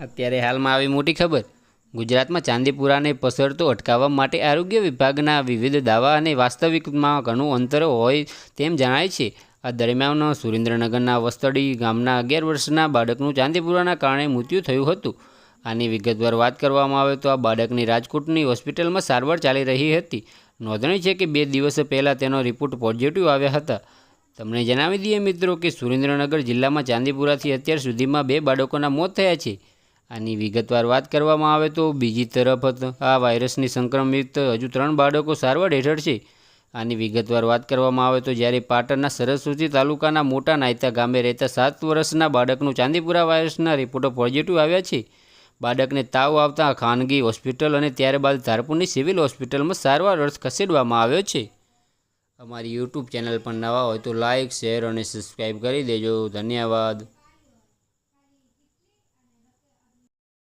અત્યારે હાલમાં આવી મોટી ખબર. ગુજરાતમાં ચાંદીપુરાને પસરતો અટકાવવા માટે આરોગ્ય વિભાગના વિવિધ દાવા અને વાસ્તવિકમાં ઘણું અંતર હોય તેમ જણાય છે. આ દરમિયાન સુરેન્દ્રનગરના વસ્તડી ગામના અગિયાર વર્ષના બાળકનું ચાંદીપુરાના કારણે મૃત્યુ થયું હતું. આની વિગતવાર વાત કરવામાં આવે તો આ બાળકની રાજકોટની હોસ્પિટલમાં સારવાર ચાલી રહી હતી. નોંધણી છે કે બે દિવસ પહેલાં તેનો રિપોર્ટ પોઝિટિવ આવ્યા હતા. તમને જણાવી દઈએ મિત્રો કે સુરેન્દ્રનગર જિલ્લામાં ચાંદીપુરાથી અત્યાર સુધીમાં બે બાળકોના મોત થયા છે. આની વિગતવાર વાત કરવામાં આવે તો બીજી તરફ આ વાયરસની સંક્રમિત હજુ ત્રણ બાળકો સારવાર હેઠળ છે. આની વિગતવાર વાત કરવામાં આવે તો જ્યારે પાટણના સરસ્વતી તાલુકાના મોટા નાયતા ગામે રહેતા સાત વર્ષના બાળકનું ચાંદીપુરા વાયરસના રિપોર્ટો પોઝિટિવ આવ્યા છે. બાળકને તાવ આવતા ખાનગી હોસ્પિટલ અને ત્યારબાદ ધારપુરની સિવિલ હોસ્પિટલમાં સારવાર અર્થ ખસેડવામાં આવ્યો છે. અમારી યુટ્યુબ ચેનલ પર નવા હોય તો લાઇક શેર અને સબસ્ક્રાઈબ કરી દેજો. ધન્યવાદ.